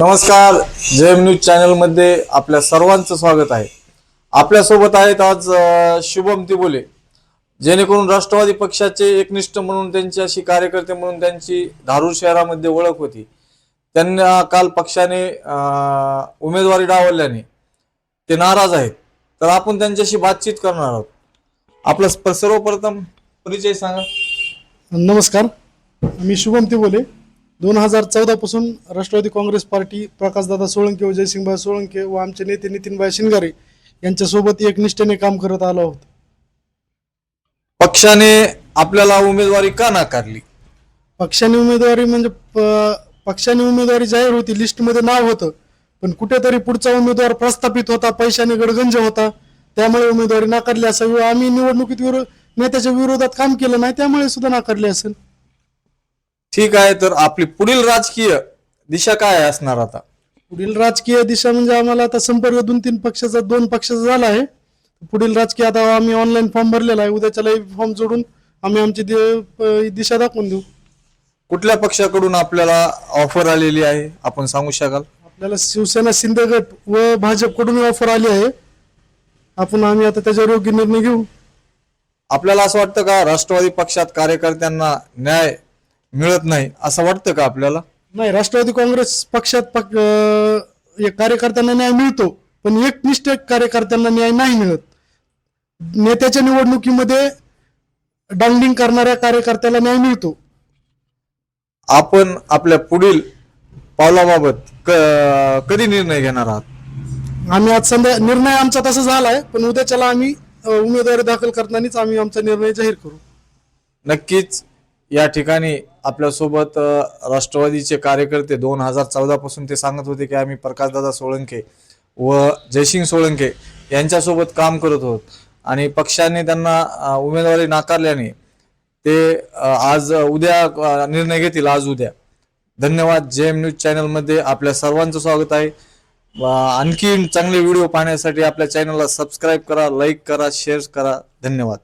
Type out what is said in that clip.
नमस्कार. जेम न्यूज चॅनलमध्ये आपल्या सर्वांचं स्वागत आहे. आपल्यासोबत आहेत आज शुभम तिबोले. जेणेकरून राष्ट्रवादी पक्षाचे एकनिष्ठ म्हणून त्यांची अशी कार्यकर्ते म्हणून त्यांची धारूर शहरामध्ये ओळख होती. त्यांना काल पक्षाने उमेदवारी डावलल्याने ते नाराज आहेत. तर आपण त्यांच्याशी बातचीत करणार आहोत. आपलं सर्वप्रथम परिचय सांगा. नमस्कार. मी शुभम तिबोले. दोन हजार चौदा पासून राष्ट्रवादी काँग्रेस पार्टी प्रकाशदादा सोळंके व जयसिंगभाई सोळंके व आमचे नेते नितीनभाई शिंगारे यांच्यासोबत एकनिष्ठेने काम करत आलो आहोत. पक्षाने आपल्याला उमेदवारी का नाकारली? पक्षाने उमेदवारी म्हणजे प- पक्षाने उमेदवारी जाहीर होती लिस्टमध्ये नाव होतं पण कुठेतरी पुढचा उमेदवार प्रस्थापित होता पैशाने गडगंज होता त्यामुळे उमेदवारी नाकारली असावी आम्ही निवडणुकीत विरो नेत्याच्या विरोधात काम केलं नाही त्यामुळे सुद्धा नाकारली असेल. ठीक आहे तर आपली पुढील राजकीय दिशा काय असणार आता? पुढील राजकीय दिशा म्हणजे आम्हाला आता संपर्क दोन तीन पक्षाचा दोन पक्षाचा झाला आहे. पुढील राजकीय आता आम्ही ऑनलाईन फॉर्म भरलेला आहे. उद्याच्याला फॉर्म जोडून आम्ही आमची दि- प- दिशा दाखवून देऊ. कुठल्या पक्षाकडून आपल्याला ऑफर आलेली आहे? आपण सांगू शकाल? आपल्याला शिवसेना शिंदे गट व भाजपकडून ऑफर आली आहे. आपण आम्ही आता त्याच्यावर योग्य निर्णय घेऊ. आपल्याला असं वाटतं का राष्ट्रवादी पक्षात कार्यकर्त्यांना न्याय मिळत नाही असं वाटतं का आपल्याला? नाही राष्ट्रवादी काँग्रेस पक्षात पक- अं, एक कार्यकर्त्यांना न्याय मिळतो पण एकनिष्ठ कार्यकर्त्यांना न्याय नाही मिळत. नेत्याच्या निवडणुकीमध्ये डांगडिंग करणाऱ्या कार्यकर्त्याला न्याय मिळतो. आपण आपल्या पुढील पावलाबाबत क- कधी निर्णय घेणार आहात? आम्ही आज संध्या निर्णय आमचा तसा झालाय पण उद्याच्याला आम्ही अ, उमेदवारी दाखल करतानाच आम्ही आमचा निर्णय जाहीर करू. नक्कीच या ठिकाणी आपल्यासोबत राष्ट्रवादीचे कार्यकर्ते दोन हजार चौदापासून ते सांगत होते की आम्ही प्रकाशदादा सोळंके व जयसिंग सोळंके यांच्यासोबत काम करत आहोत आणि पक्षाने त्यांना उमेदवारी नाकारल्याने ते आज उद्या निर्णय घेतील आज उद्या. धन्यवाद जे एम न्यूज चॅनलमध्ये आपल्या सर्वांचं स्वागत आहे. आणखीन आणखी चांगले व्हिडिओ पाहण्यासाठी आपल्या चॅनलला सबस्क्राईब करा लाईक करा शेअर करा. धन्यवाद.